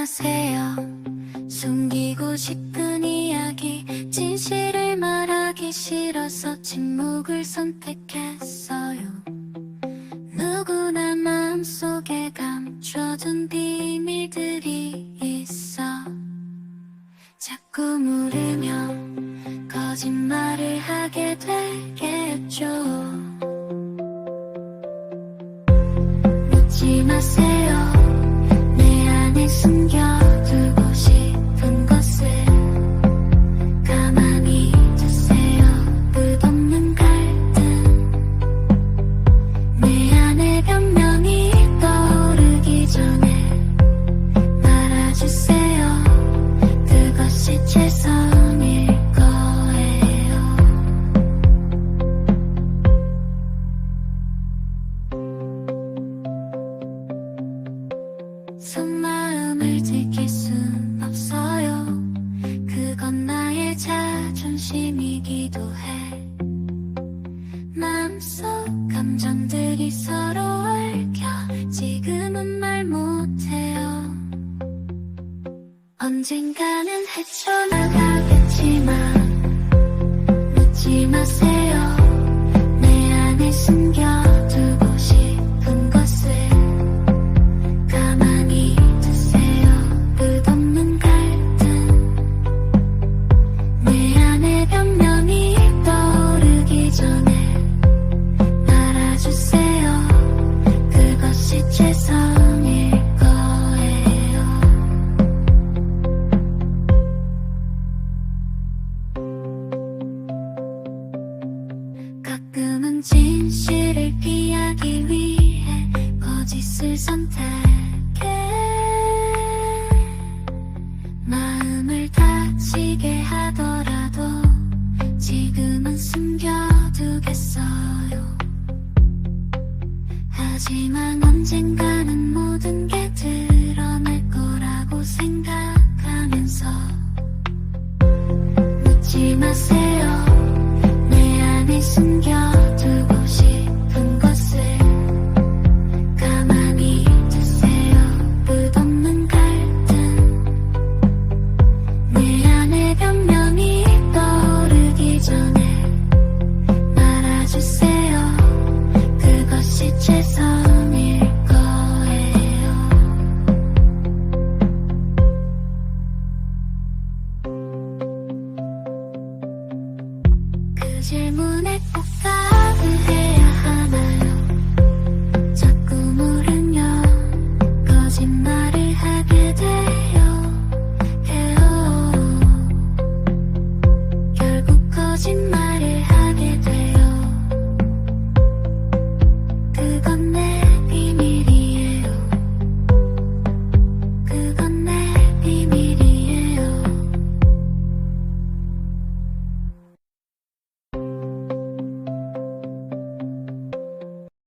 마세요. 숨기고 싶은 이야기 진실을 말하기 싫어서 침묵을 선택했 속마음을 지킬 순 없어요. 그건 나의 자존심이기도 해. 마음속 감정들이 서로 얽혀 지금은 말 못해요. 언젠가는 헤쳐나가겠지만 묻지 마세요 진실을 피하기 위해 거짓을 선택해. 마음을 다치게 하더라도 지금은 숨겨두겠어요. 하지만 언젠가는 모든 게 드러날 거라고 생각하면서 묻지 마세요. 내 안에 숨겨 변명이 떠오르기 전에 말아주세요. pared.